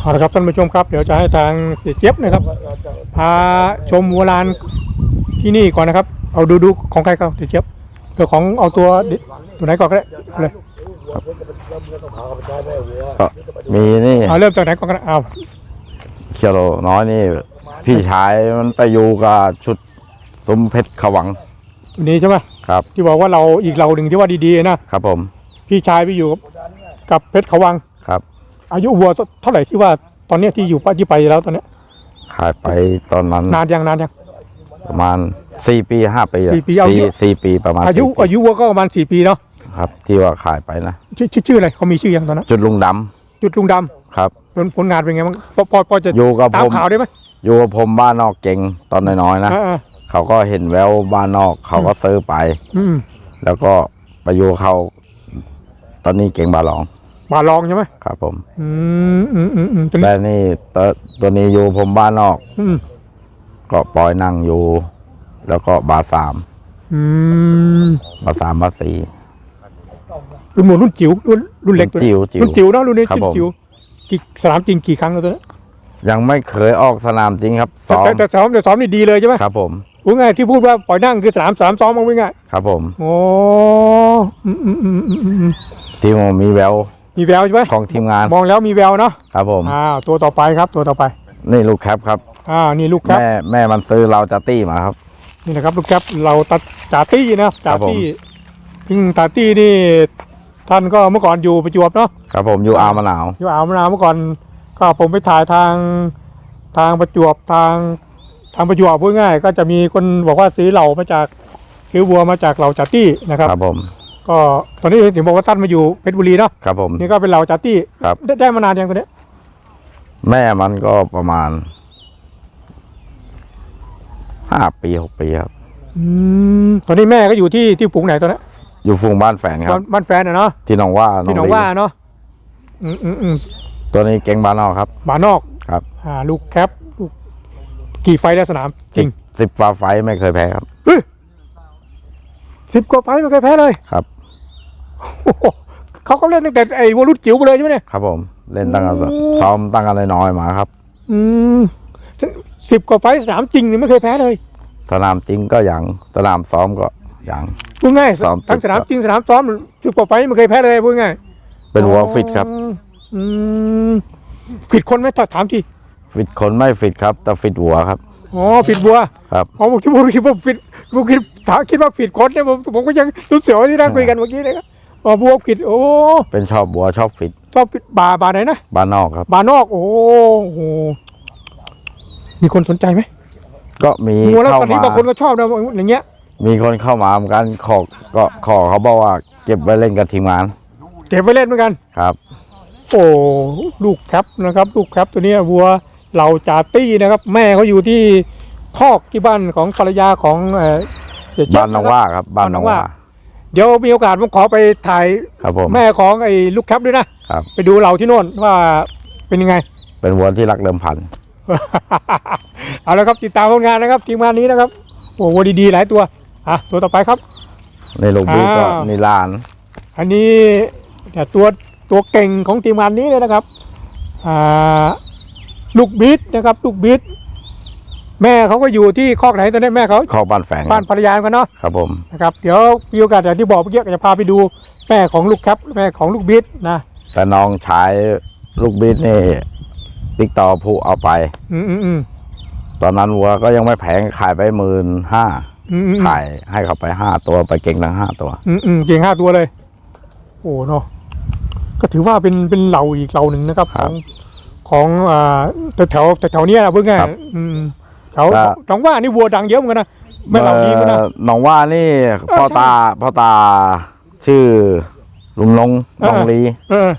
เอาละครับท่านผู้ชมครับ เดี๋ยวจะให้ทางเสียเจี๊ยบนะครับ พาชมวัวลานที่นี่ก่อนนะครับ เอาดูดูของใครครับเสียเจี๊ยบเดี๋ยวของเอาตัวตัวไหนก่อนก็ได้เอาเลยก็มีนี่เอาเริ่มจากไหนก่อนก็ได้เอาเคียวโลน้อยนี่ พี่ชายมันไปอยู่กับชุดซุ้มเพชรขวังตัวนี้ใช่ไหมครับ ที่บอกว่าเราอีกเราหนึ่งที่ว่าดีๆนะครับผม พี่ชายไปอยู่กับกับเพชรเขาวังครับ อายุวัวเท่าไหร่ที่ว่าตอนเนี้ยที่อยู่ป้าที่ไปแล้วตอนเนี้ยขายไปตอนนั้นนานยังนานยัง ประมาณสี่ปีห้าปีอะสี่ปีเอาสี่เยอะสี่ปีประมาณอายุสี่ปีอายุวัวก็ประมาณสี่ปีเนาะครับ ที่ว่าขายไปนะชื่อชื่อชื่ออะไรเขามีชื่อยังตอนนั้นจุดลุงดำจุดลุงดครับำผลผลงานเป็นไงบ้างพอพอพอจะอยู่กับตามผมข่าวได้ไหมอยู่กับผมบ้านนอกเก่งตอนน้อยๆนะอ่าเขาก็เห็นแววบ้านนอกเขาก็ซื้อไป ๆอืมแล้วก็ไปอยู่กับเขาตอนนี้เก่งบาหลอง มาลองใช่ไหมครับผม อืมอืมอืมอืมตรงนี้แต่นี่ตัวตัวนี้อยู่ผมบ้านนอก อืมก็ปล่อยนั่งอยู่ แล้วก็บาสามอืมบาสามบาสี่ รุ่นหมูรุ่นจิ๋วรุ่นรุ่นเล็กตัวนี้จิ๋วจิ๋วรุ่นจิ๋วเนาะรุ่นนี้ครับรุ่นผม จิ๋วกี่สนามจริงกี่ครั้งแล้วตัวนี้ยังไม่เคยออกสนามจริงครับซ้อมแต่แต่ซ้อมแต่ซ้อมนี่ดีเลยใช่ไหมครับผมพูดง่ายที่พูดว่าปล่อยนั่งคือสนามสนามซ้อมมั้งง่ายครับผม โอ้อืมอืมอืมอืมอืมทีมผมมีแวว มีแววใช่ไหมของทีมงานมองแล้วมีแววเนาะครับผมอ้าวตัวต่อไปครับตัวต่อไป นี่ลูกแคปครับอ่านี่ลูกครับแม่แม่มันซื้อเราจะตี้มาครับ นี่นะครับลูกแก๊ปเราตัดจ่าตี้นะจ่าครับผมตี้ซึ่งจ่าตี้นี่ท่านก็เมื่อก่อนอยู่ประจวบเนาะครับผมอยู่อาวมะนาวอยู่อ่าวมะนาวเมื่อก่อนก็ผมไปถ่ายทางทางประจวบทางทางประจวบพูดง่าย ก็จะมีคนบอกว่าซื้อเหล่ามาจากซื้อวัวมาจากเหล่าจ่าตี้นะครับครับผม ก็ตอนนี้ถึงบอกว่าท่านมาอยู่เพชรบุรีเนาะครับผม นี่ก็เป็นเหล่าจ่าตี้ครับ ได้ได้มานานยังตัวเนี้ยแม่มันก็ประมาณห้าปีหกปีครับ อืมตอนนี้แม่ก็อยู่ที่ที่ฝูงไหนตอนนี้อยู่ฟูงบ้านแฝงคบ้ารันบบ้านแฟนอะเนาะที่หนองว่าที่หนองลีว่าเนาะอืมอืมอืมตัวนี้เก่งบ้านนอกครับ หมานอกครับ อ่าลูกแคปลูกกี่ไฟได้สนาม จริงสิบฟ้าไฟท์ไม่เคยแพ้ครับสิบกว่าไฟไม่เคยแพ้เลยครับโอ้โห เขาก็เล่นตั้งแต่ไอ้วัวรุ่นจิ๋วไปเลยใช่ไหมเนี่ย ครับผม เล่นตั้งแต่โอ้ซ้อมตั้งแต่น้อยๆมาครับ อืมสิบกว่าไฟสนามจริงนี่ไม่เคยแพ้เลย สนามจริงก็อย่างสนามซ้อมก็อย่างพูดง่ายซ้อมทั้งติดสนามครับจริงสนามซ้อมสิบกว่าไฟไม่เคยแพ้เลยพูดง่ายเป็นหัวฟิตครับ อืมผิดคนไหมถามทีฟิตคนไม่ฟิตครับ แต่ฟิตหัวครับอ๋อผิดบัวครับอ๋อผมคิดว่าคิดว่าผิดผมคิดถามคิดว่าผิดคนเนี่ยผมผมก็ยังรู้สึกว่าที่นั่งคุยกันเมื่อกี้เลยครับ อ๋อบัวผิดโอ้เป็นชอบบัวชอบฟิตชอบผิดบาบาไหนนะบ้านนอกครับ บานอกโอ้โหมีคนสนใจไหมก็มีงัวแล้วเข้าตอนนี้มาบางคนก็ชอบนะอย่างเงี้ย มีคนเข้ามาเหมือนกันขอก็ขอเขาบอกว่า เก็บไว้เล่นกับทีมงานเก็บไว้เล่นเหมือนกัน ครับ โอ้ลูกแคปนะครับ ลูกแคปตัวเนี้ยวัวเหล่าจาตี้นะครับ แม่เขาอยู่ที่คอกที่บ้านของภรรยาของเอ่อเสียเจี๊ยบ้านน้องว่าครับบ้านน้องว่า เดี๋ยวมีโอกาสผมขอไปถ่ายครับผม แม่ของไอ้ลูกแคปด้วยนะครับ ไปดูเหล่าที่โน่นว่าเป็นยังไง เป็นวัวที่รักเดิมพันเอาละครับติดตามผลงานนะครับทีมงานนี้นะครับโอ้โหดีๆหลายตัวอะตัวต่อไปครับ ในลูกบีก็อ้าวนิลาน อันนี้แต่ตัวตัวเก่งของทีมงานนี้เลยนะครับอ่าลูกบิดนะครับลูกบิด แม่เขาก็อยู่ที่คอกไหนตอนนี้แม่เขาขอบ้านแฝงคบ้ารันบภรรยากันเนาะครับผมนะครับเดี๋ยวมีโอกาสอย่างที่บอกเมื่อกี้ก็จะพาไปดูแม่ของลูกแคปแม่ของลูกบิดนะแต่น้องชายลูกบีนี่ติ๊กต่อผู้เอาไปอืมอืมอืมตอนนั้นวัวก็ยังไม่แพงขายไปหมื่นห้าอืมอืมขายให้เขาไปห้าตัวไปเก่งทั้งห้าตัวอืมอืมเก่งห้าตัวเลย โอ้เนาะก็ถือว่าเป็นเป็นเหล่าอีกเหล่าหนึ่งนะครับคขรัอบงของอ่าแถวแถวแถวๆเนี้ยนะเพื่อไง ครับอืมแถวครับหนองว่านี่วัวดังเยอะเหมือนกันนะไม่เหล่านี้เหมือนกันนะ เอ่อน้องว่านี่พ่อใช่ตาพ่อตาชื่อลุงลงเออ ลงลีเออ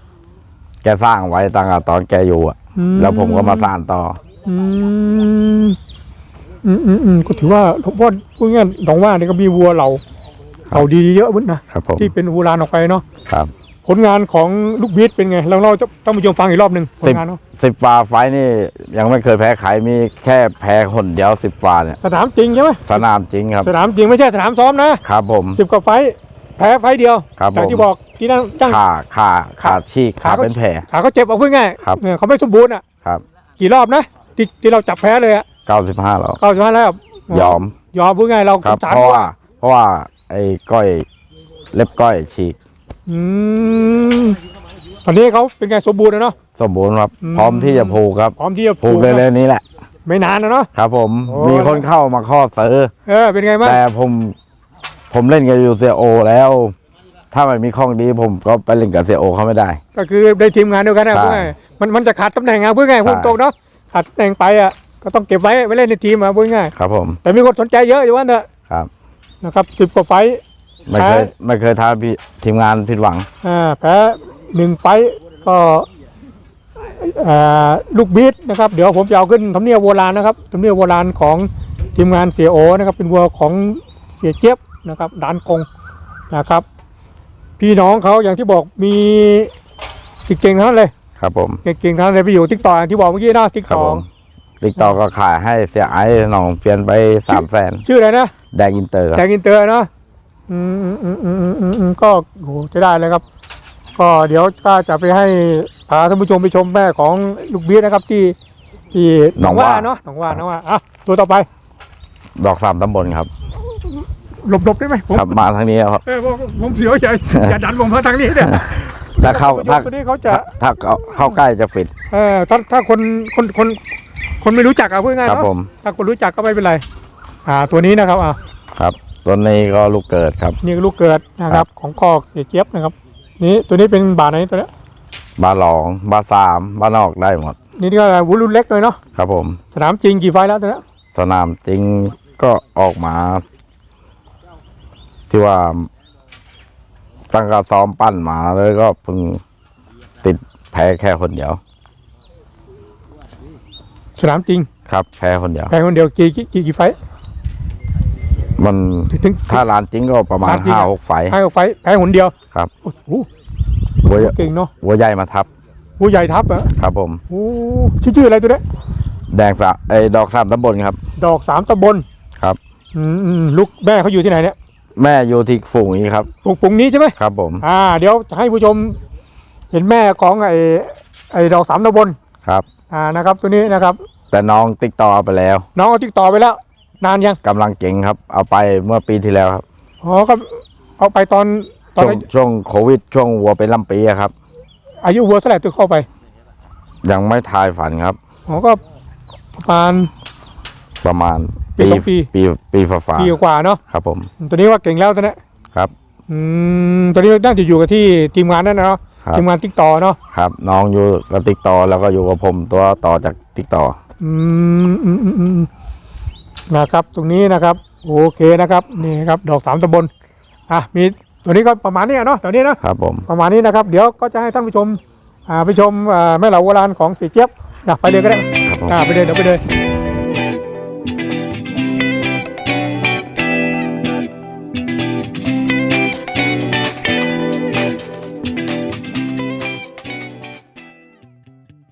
แกสร้างไว้ตั้งแต่ตอนแกอยู่อะอืแล้วผมก็มาสร้างต่อ อืมอืมอืมอืมก็ถือว่าเพราะพูดง่ายๆหนองว่านี่ก็มีวัวเหล่าเหล่าดีเยอะเหมือนนะครับผมที่เป็นวัวลานออกไปเนาะครับ ผลงานของลูกบิดเป็นไงเราเราจะต้องมาชมฟังอีกรอบหนึ่งผลสิบงานเนาะสิบฟาไฟท์นี่ยังไม่เคยแพ้ใครมีแค่แพ้คนเดียวสิบฟาเนี่ยสนามจริงใช่ไหมสนามจริงครับ สนามจริงไม่ใช่สนามซ้อมนะครับผม สิบกว่าไฟท์แพ้ไฟท์เดียวครับจากผมที่บอกที่นั่นตั้งขาขาขาชีกขาขาเขาเป็นแผล ขาเขาเจ็บเอาเพื่อง่ายครับ เออเขาไม่สมบูรณ์อะครับกี่รอบนะที่ที่เราจับแพ้เลยอะเก้าสิบห้าแล้วเข้าชนะแล้วยอมยอมพูดง่ายเราครับสงสารเพราะว่าเพราะว่าไอ้ก้อยเล็บก้อยฉีก อืมตอนนี้เขาเป็นไงสมบูรณ์แล้วเนาะ สมบูรณ์ครับอืม พร้อมที่จะผูกครับพร้อมที่จะผูกนะเลยเลยนี้แหละ ไม่นานนะเนาะ ครับ ผมโอ้ มีคนเข้ามาข้อเสือเออเป็นไงบ้างแต่ผม ผมเล่นกับยูเซโอแล้ว ถ้ามันมีข้องดีผมก็ไปเล่นกับเซโอเขาไม่ได้ ก็คือได้ทีมงานเดียวกันนะใช่พูดง่ายมันมันจะขาดตำแหน่งอะพูดง่ายใช่พูดตรงเนาะขาดตำแหน่งไปอะก็ต้องเก็บไว้ไว้เล่นในทีมอะพูดง่ายครับผม แต่มีคนสนใจเยอะอยู่ว่าเนอะครับ นะครับสิบกว่าไฟท์ ไม่เคยไม่เคยท้าพี่ทีมงานผิดหวังอ่าแพ้หนึ่งไฟท์ก็อ่าลูกบีทนะครับ เดี๋ยวผมจะเอาขึ้นทำเนียบโบราณนะครับทำเนียบโบราณของทีมงานเสียโอนะครับ เป็นวัวของเสียเจี๊ยบนะครับดานกงนะครับ พี่น้องเขาอย่างที่บอกมีเก่งๆทั้งนั้นเลยครับผมเก่งๆทั้งนั้นเลยไปอยู่ทิกตอกอย่างที่บอกเมื่อกี้นะทิกครัตบอผมติ๊กตอกก็ขายให้เสียไอ้หน่องเปลี่ยนไปสามแสนชื่ออะไรนะ แดงอินเตอร์คแจรับกอินเตอร์เนาะ อืมอืมอืมอืมอืมอืมอืมก็โหจะได้เลยครับ ก็เดี๋ยวก็จะไปให้พาท่านผู้ชมไปชมแม่ของลูกบีทนะครับ ที่ที่หนองว่า เนาะหนองว่าหนองว่าอะตัวต่อไปดอกสามตำบลครับ หลบหลบได้ไหมผมครับมาทางนี้ครับ เออผมผมเสียวใหญ่อย่าดันผมมาทางนี้เนี่ยถ้าเข้าถ้าตัวนี้เขาจะถ้าถ้าเข้าเข้าใกล้จะฟิตเออถ้าถ้าคนคนคนคนไม่รู้จักอะพูดง่ายครับเนาะผม ถ้าคนรู้จักก็ไม่เป็นไร อ่า ตัวนี้นะครับอะครับ ตัวนี้ก็ลูกเกิดครับ นี่ลูกเกิดนะคครัรับบของคอกเสียเจี๊ยบนะครับ นี่ตัวนี้เป็นบาทไหนตัวเนี้ยบาหลองบาสามบานอกได้หมด นี่ก็วุ้นรุ่นเล็กเลยเนาะครับผม สนามจริงกี่ไฟล์แล้วตัวเนี้ยสนามจริงก็ออกมาที่ว่าตั้งแต่ซ้อมปั้นมาแล้วก็เพิ่งติดแพ้แค่คนเดียว สนามจริงครับแพ้คนเดียวแพ้คนเดียวกี่กี่กี่กี่ไฟล์ มันถึงถึงถ้าลานจริงก็ประมาณลานจริงห้าอะหกไฟแพ้ไฟล์แพ้คนเดียวครับโอ้โหวัวเก่งเนาะวัวใหญ่มาทับผู้ใหญ่ทับอะครับผมโอ้ชื่อชื่ออะไรตัวเนี้ยแดงสะไอ้ดอกสามตำบลครับ ดอกสามตะบนครับอืมอืมลูกแม่เขาอยู่ที่ไหนเนี่ยแม่อยู่ที่ฝูงนี้ครับปุงปุงนี้ใช่ไหมครับผม อ่า เดี๋ยวจะให้ผู้ชม เห็นแม่ของไอ้ไอ้ดอกสามตะบนครับ อ่านะครับ ตัวนี้นะครับ แต่น้องติ๊กต่อเอาไปแล้ว น้องเอาติดต่อไปแล้ว นานยังกำลังเก่งครับ เอาไปเมื่อปีที่แล้วครับอ๋อก็เอาไปตอนตอนช่วงช่วงโควิดช่วงวัวเป็นลำปีอะครับ อายุวัวเท่าไหร่ตัวเข้าไป ยังไม่ทายฝันครับอ๋อก็ประมาณ ประมาณปีสองปี ปีปีฝาฝาปีกว่าเนาะครับผม ตัวนี้ว่าเก่งแล้วตัวเนี้ยครับ อืมตัวนี้น่าจะอยู่กับที่ทีมงานนั่นนะเนาะครับ ทีมงานติ๊กต่อเนาะครับ น้องอยู่กับติ๊กต่อแล้วก็อยู่กับผมตัวต่อจากติ๊กต่ออืมอืมอืมอืม นะครับ ตรงนี้นะครับโอเคนะครับนี่ครับดอกสามตะบนอะมีตัวนี้ก็ประมาณนี้อะเนาะตัวนี้เนาะครับผมประมาณนี้นะครับ เดี๋ยวก็จะให้ท่านผู้ชมอ่าไปชมอ่าแม่เหล่าโบราณของเสียเจี๊ยบนะไปเลยก็ได้ครับผมอ่าไปเลยเดี๋ยวไปเลย